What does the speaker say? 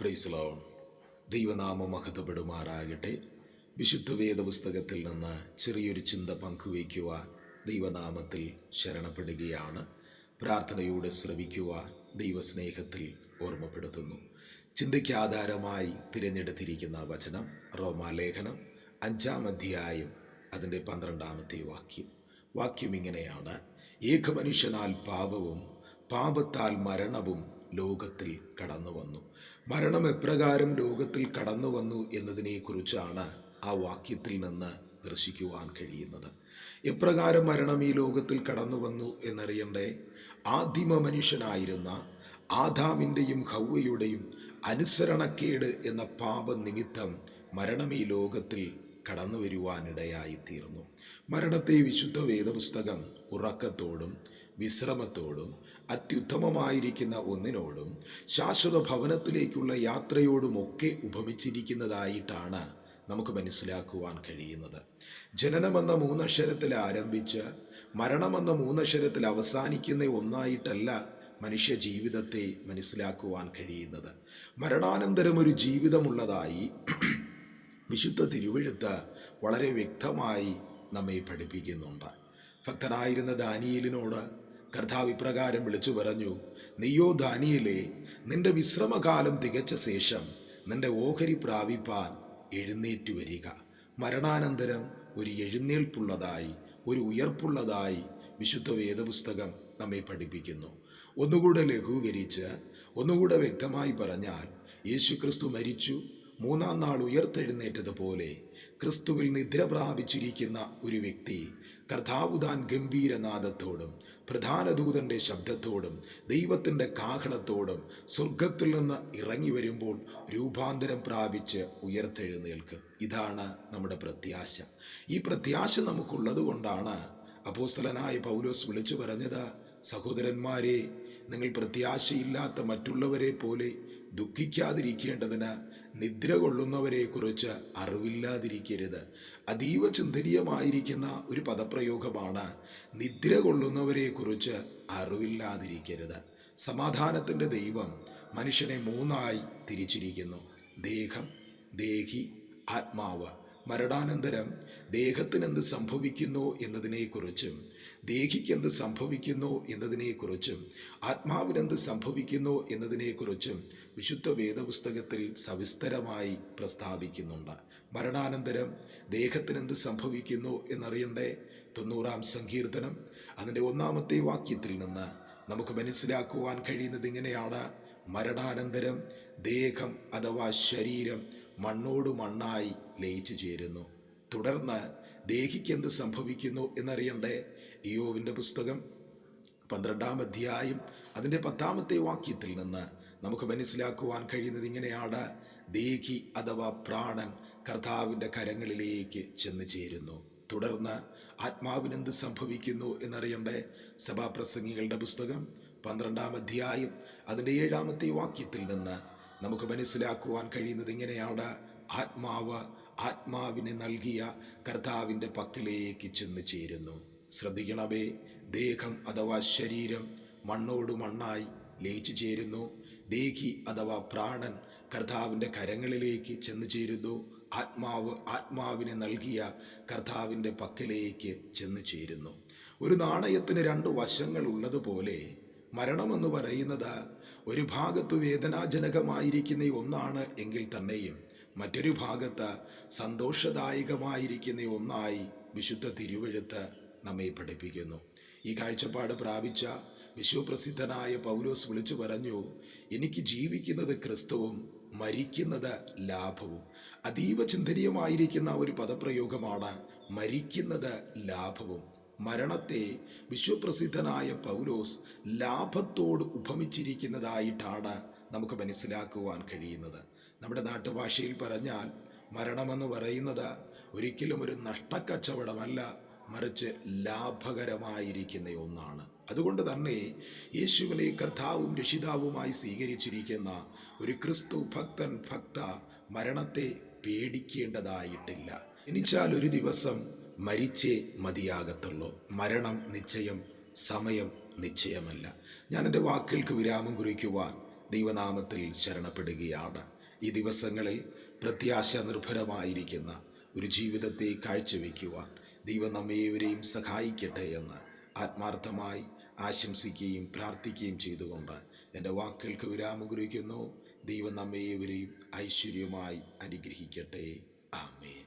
പ്രൈസ്ലോൺ ദൈവനാമം മഹത്വപ്പെടുമാറാകട്ടെ. വിശുദ്ധ വേദപുസ്തകത്തിൽ നിന്ന് ചെറിയൊരു ചിന്ത പങ്കുവയ്ക്കുവാൻ ദൈവനാമത്തിൽ ശരണപ്പെടുകയാണ്. പ്രാർത്ഥനയോടെ ശ്രവിക്കുവാൻ ദൈവസ്നേഹത്തിൽ ഓർമ്മപ്പെടുത്തുന്നു. ചിന്തയ്ക്ക് ആധാരമായി തിരഞ്ഞെടുത്തിരിക്കുന്ന വചനം റോമാലേഖനം അഞ്ചാം അധ്യായം അതിന്റെ പന്ത്രണ്ടാമത്തെ വാക്യം. വാക്യം ഇങ്ങനെയാണ്. ഏകമനുഷ്യനാൽ പാപവും പാപത്താൽ മരണവും ലോകത്തിൽ കടന്നു വന്നു മരണം എപ്രകാരം ലോകത്തിൽ കടന്നു വന്നു എന്നതിനെക്കുറിച്ചാണ് ആ വാക്യത്തിൽ നിന്ന് ദർശിക്കുവാൻ കഴിയുന്നത്. എപ്രകാരം മരണം ഈ ലോകത്തിൽ കടന്നു വന്നു എന്നറിയണ്ടേ? ആദിമ മനുഷ്യനായിരുന്ന ആദാമിന്റെയും ഹൗവയുടെയും അനുസരണക്കേട് എന്ന പാപനിമിത്തം മരണം ഈ ലോകത്തിൽ കടന്നു വരുവാനിടയായിത്തീർന്നു മരണത്തെ വിശുദ്ധ വേദപുസ്തകം ഉറക്കത്തോടും വിശ്രമത്തോടും അത്യുത്തമമായിരിക്കുന്ന ഒന്നിനോടും ശാശ്വത ഭവനത്തിലേക്കുള്ള യാത്രയോടുമൊക്കെ ഉപമിച്ചിരിക്കുന്നതായിട്ടാണ് നമുക്ക് മനസ്സിലാക്കുവാൻ കഴിയുന്നത്. ജനനമെന്ന മൂന്നക്ഷരത്തിൽ ആരംഭിച്ച് മരണമെന്ന മൂന്നക്ഷരത്തിൽ അവസാനിക്കുന്ന ഒന്നായിട്ടല്ല മനുഷ്യ ജീവിതത്തെ മനസ്സിലാക്കുവാൻ കഴിയുന്നത്. മരണാനന്തരം ഒരു ജീവിതമുള്ളതായി വിശുദ്ധ തിരുവെഴുത്ത് വളരെ വ്യക്തമായി നമ്മെ പഠിപ്പിക്കുന്നുണ്ട്. ഭക്തനായിരുന്ന ദാനിയലിനോട് കർത്താവ് ഇപ്രകാരം വിളിച്ചു പറഞ്ഞു നീയോ ദാനിയലെ നിന്റെ വിശ്രമകാലം തികച്ച ശേഷം നിന്റെ ഓഹരി പ്രാപിപ്പാൻ എഴുന്നേറ്റു വരിക. മരണാനന്തരം ഒരു എഴുന്നേൽപ്പുള്ളതായി ഒരു ഉയർപ്പുള്ളതായി വിശുദ്ധ വേദപുസ്തകം നമ്മെ പഠിപ്പിക്കുന്നു. ഒന്നുകൂടെ ലഘൂകരിച്ച് ഒന്നുകൂടെ വ്യക്തമായി പറഞ്ഞാൽ യേശുക്രിസ്തു മരിച്ചു മൂന്നാം നാൾ ഉയർത്തെഴുന്നേറ്റതുപോലെ ക്രിസ്തുവിൽ നിദ്ര പ്രാപിച്ചിരിക്കുന്ന ഒരു വ്യക്തി കർത്താവുദാൻ ഗംഭീരനാദത്തോടും പ്രധാന ദൂതന്റെ ശബ്ദത്തോടും ദൈവത്തിന്റെ കാഹളത്തോടും സ്വർഗത്തിൽ നിന്ന് ഇറങ്ങി വരുമ്പോൾ രൂപാന്തരം പ്രാപിച്ച് ഉയർത്തെഴുന്നേൽക്കും. ഇതാണ് നമ്മുടെ പ്രത്യാശ. ഈ പ്രത്യാശ നമുക്കുള്ളത് കൊണ്ടാണ് അപ്പോസ്തലനായ പൗലോസ് വിളിച്ചു പറഞ്ഞത് സഹോദരന്മാരെ നിങ്ങൾ പ്രത്യാശയില്ലാത്ത മറ്റുള്ളവരെ പോലെ ദുഃഖിക്കാതിരിക്കേണ്ടതിന് നിദ്ര കൊള്ളുന്നവരെക്കുറിച്ച് അറിവില്ലാതിരിക്കരുത്. അതീവ ചിന്തനീയമായിരിക്കുന്ന ഒരു പദപ്രയോഗമാണ് നിദ്ര കൊള്ളുന്നവരെക്കുറിച്ച് അറിവില്ലാതിരിക്കരുത്. സമാധാനത്തിന്റെ ദൈവം മനുഷ്യനെ മൂന്നായി തിരിച്ചിരിക്കുന്നു. ദേഹം ദേഹി ആത്മാവ്. മരണാനന്തരം ദേഹത്തിനെന്ത് സംഭവിക്കുന്നു എന്നതിനെക്കുറിച്ചും ദേഹിക്കെന്ത് സംഭവിക്കുന്നു എന്നതിനെക്കുറിച്ചും ആത്മാവിനെന്ത് സംഭവിക്കുന്നു എന്നതിനെക്കുറിച്ചും വിശുദ്ധ വേദപുസ്തകത്തിൽ സവിസ്തരമായി പ്രസ്താവിക്കുന്നുണ്ട്. മരണാനന്തരം ദേഹത്തിനെന്ത് സംഭവിക്കുന്നു എന്നറിയണ്ടേ? തൊണ്ണൂറാം സങ്കീർത്തനം. അതിന്റെ ഒന്നാമത്തെ വാക്യത്തിൽ നിന്ന് നമുക്ക് മനസ്സിലാക്കുവാൻ കഴിയുന്നത് ഇങ്ങനെയാണ്. മരണാനന്തരം ദേഹം അഥവാ ശരീരം മണ്ണോട് മണ്ണായി ലയിച്ചു ചേരുന്നു. തുടർന്ന് ദേഹിക്ക് എന്ത് സംഭവിക്കുന്നു എന്നറിയണ്ടേ? ഇയോവിന്റെ പുസ്തകം പന്ത്രണ്ടാം അധ്യായം അതിന്റെ പത്താമത്തെ വാക്യത്തിൽ നിന്ന് നമുക്ക് മനസ്സിലാക്കുവാൻ കഴിയുന്നത് ഇങ്ങനെയാണ്. ദേഹി അഥവാ പ്രാണൻ കർത്താവിന്റെ കരങ്ങളിലേക്ക് ചെന്ന് ചേരുന്നു. തുടർന്ന് ആത്മാവിനെന്ത് സംഭവിക്കുന്നു എന്നറിയണ്ടേ? സഭാപ്രസംഗികളുടെ പുസ്തകം പന്ത്രണ്ടാം അധ്യായം അതിന്റെ ഏഴാമത്തെ വാക്യത്തിൽ നിന്ന് നമുക്ക് മനസ്സിലാക്കുവാൻ കഴിയുന്നത് ഇങ്ങനെയാണ്. ആത്മാവ് ആത്മാവിനെ നൽകിയ കർത്താവിന്റെ പക്കലേക്ക് ചെന്ന് ചേരുന്നു. ശ്രദ്ധിക്കണമേ ദേഹം അഥവാ ശരീരം മണ്ണോട് മണ്ണായി ലയിച്ചു ചേരുന്നു. ദേഹി അഥവാ പ്രാണൻ കർത്താവിന്റെ കരങ്ങളിലേക്ക് ചെന്ന് ചേരുന്നു. ആത്മാവ് ആത്മാവിനെ നൽകിയ കർത്താവിന്റെ പക്കലേക്ക് ചെന്ന് ചേരുന്നു. ഒരു നാണയത്തിന് രണ്ട് വശങ്ങൾ ഉള്ളതുപോലെ മരണമെന്ന് പറയുന്നത് ഒരു ഭാഗത്തു വേദനാജനകമായിരിക്കുന്ന ഒന്നാണ് എങ്കിൽ തന്നെയും മറ്റൊരു ഭാഗത്ത് സന്തോഷദായകമായിരിക്കുന്ന ഒന്നായി വിശുദ്ധ തിരുവെഴുത്ത് നമ്മെ പഠിപ്പിക്കുന്നു. ഈ കാഴ്ചപ്പാട് പ്രാപിച്ച വിശ്വപ്രസിദ്ധനായ പൗലോസ് വിളിച്ചു പറഞ്ഞു എനിക്ക് ജീവിക്കുന്നത് ക്രിസ്തുവും മരിക്കുന്നത് ലാഭവും. അതീവ ചിന്തനീയമായിരിക്കുന്ന ഒരു പദപ്രയോഗമാണ് മരിക്കുന്നത് ലാഭവും. മരണത്തെ വിശ്വപ്രസിദ്ധനായ പൗലോസ് ലാഭത്തോട് ഉപമിച്ചിരിക്കുന്നതായിട്ടാണ് നമുക്ക് മനസ്സിലാക്കുവാൻ കഴിയുന്നത്. നമ്മുടെ നാട്ടുഭാഷയിൽ പറഞ്ഞാൽ മരണമെന്ന് പറയുന്നത് ഒരിക്കലും ഒരു നഷ്ടക്കച്ചവടമല്ല മറിച്ച് ലാഭകരമായിരിക്കുന്ന ഒന്നാണ്. അതുകൊണ്ട് തന്നെ യേശുവിനെ കർത്താവും രക്ഷിതാവുമായി സ്വീകരിച്ചിരിക്കുന്ന ഒരു ക്രിസ്തു ഭക്തൻ ഭക്ത മരണത്തെ പേടിക്കേണ്ടതായിട്ടില്ല. എനിച്ചാൽ ഒരു ദിവസം മരിച്ചേ മതിയാകത്തുള്ളൂ. മരണം നിശ്ചയം സമയം നിശ്ചയമല്ല. ഞാൻ എന്റെ വാക്കുകൾക്ക് വിരാമം കുറിക്കുവാൻ ദൈവനാമത്തിൽ ശരണപ്പെടുകയാണ്. ഈ ദിവസങ്ങളിൽ പ്രത്യാശ നിർഭരമായിരിക്കുന്ന ഒരു ജീവിതത്തെ കാഴ്ചവെക്കുവാൻ ദൈവം നമ്മേവരെയും സഹായിക്കട്ടെ എന്ന് ആത്മാർത്ഥമായി ആശംസിക്കുകയും പ്രാർത്ഥിക്കുകയും ചെയ്തുകൊണ്ട് എന്റെ വാക്കുകൾക്ക് വിരാമം കുറിക്കുന്നു. ദൈവം നമ്മേവരെയും ഐശ്വര്യമായി അനുഗ്രഹിക്കട്ടെ. ആമേൻ.